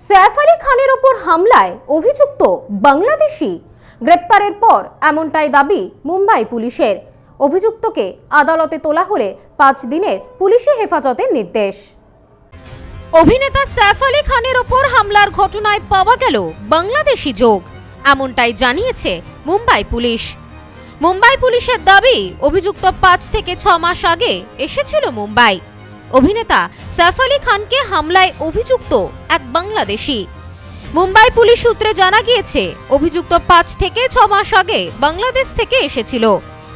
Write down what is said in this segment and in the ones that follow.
সৈফ আলী খানের ওপর হামলায় অভিযুক্ত বাংলাদেশি গ্রেপ্তারের পর এমনটাই দাবি মুম্বাই পুলিশের। অভিযুক্তকে আদালতে তোলা হলে পাঁচ দিনের পুলিশি হেফাজতের নির্দেশ। অভিনেতা সৈফ আলী খানের ওপর হামলার ঘটনায় পাওয়া গেল বাংলাদেশি যোগ, এমনটাই জানিয়েছে মুম্বাই পুলিশ। মুম্বাই পুলিশের দাবি, অভিযুক্ত পাঁচ থেকে ছ মাস আগে এসেছিল মুম্বাই। অভিনেতা সৈফ আলী খানকে হামলায় অভিযুক্ত এক বাংলাদেশি। মুম্বাই পুলিশ সূত্রে জানা গিয়েছে, অভিযুক্ত পাঁচ থেকে ছ মাস আগে বাংলাদেশ থেকে এসেছিল।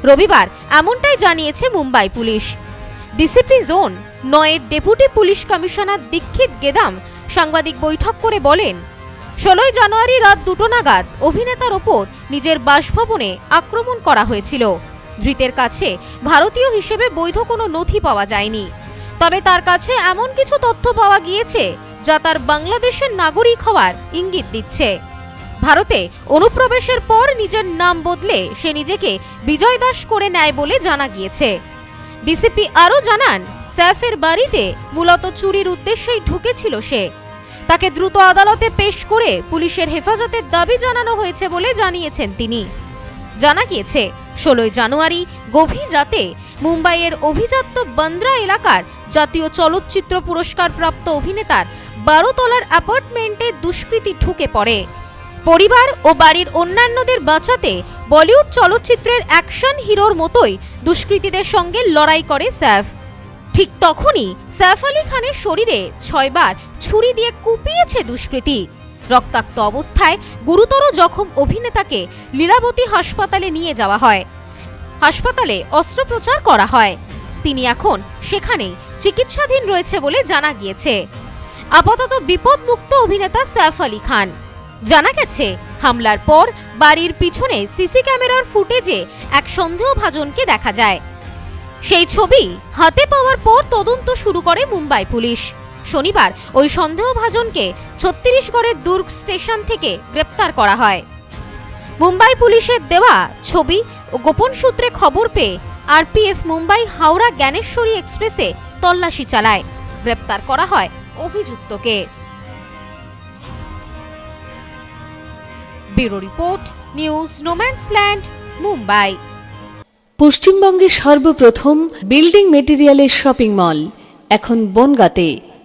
রবিবার এমনটাই জানিয়েছে মুম্বাই পুলিশ। ডিসিপি জোন, নয়ের deputy police commissioner Dikshit Gedam সাংবাদিক বৈঠক করে বলেন, ষোলোই জানুয়ারি রাত দুটো নাগাদ অভিনেতার ওপর নিজের বাসভবনে আক্রমণ করা হয়েছিল। ধৃতের কাছে ভারতীয় হিসেবে বৈধ কোনো নথি পাওয়া যায়নি। তবে তার কাছে এমন কিছু তথ্য পাওয়া গিয়েছে যা তার বাংলাদেশের নাগরিক হওয়ার ইঙ্গিত দিচ্ছে। ভারতে অনুপ্রবেশের পর নিজের নাম বদলে সে নিজেকে বিজয় দাস করে নেয় বলে জানা গিয়েছে। ডিসিপি আরও জানান, স্যাফের বাড়িতে মূলত চুরির উদ্দেশ্যেই ঢুকেছিল সে। তাকে দ্রুত আদালতে পেশ করে পুলিশের হেফাজতের দাবি জানানো হয়েছে বলে জানিয়েছেন তিনি। জানা গিয়েছে, ষোলোই জানুয়ারি গভীর রাতে মুম্বাইয়ের অভিজাত্য বান্দ্রা এলাকার জাতীয় চলচ্চিত্র পুরস্কার প্রাপ্ত অভিনেতার বারো তলার অ্যাপার্টমেন্টে দুষ্কৃতী ঢুকে পড়ে। পরিবার ও বাড়ির অন্যান্যদের বাঁচাতে বলিউড চলচ্চিত্রের অ্যাকশন হিরোর মতোই দুষ্কৃতীদের সঙ্গে লড়াই করে স্যাফ। ঠিক তখনই সাইফ আলী খানের শরীরে ছয়বার ছুরি দিয়ে কুপিয়েছে দুষ্কৃতী। রক্তাক্ত অবস্থায় গুরুতর জখম অভিনেতাকে লীলাবতী হাসপাতালে নিয়ে যাওয়া হয়। হাসপাতালে অস্ত্রোপচার করা হয়। তিনি এখন সেখানেই চিকিৎসাধীন রয়েছে বলে জানা গিয়েছে। আপাতত বিপদমুক্ত অভিনেতা সাইফ আলী খান। জানা গেছে, হামলার পর বাড়ির পিছনে সিসি ক্যামেরার ফুটেজে এক সন্দেহভাজনকে দেখা যায়। সেই ছবি হাতে পাওয়ার পর তদন্ত শুরু করে মুম্বাই পুলিশ। শনিবার ওই সন্দেহভাজনকে ছত্তিশগড়ের দুর্গ স্টেশন থেকে গ্রেপ্তার করা হয়। মুম্বাই পুলিশের দেওয়া ছবি ও গোপন সূত্রে খবর পেয়ে আরপিএফ মুম্বাই হাওড়া জ্ঞানেশ্বরী এক্সপ্রেসে তল্লাশি চালায়। গ্রেপ্তার করা হয় অভিযুক্তকে। Bureau report, news no man's land, Mumbai. পশ্চিমবঙ্গের সর্বপ্রথম বিল্ডিং মেটেরিয়ালের শপিং মল, এখন বনগাঁতে।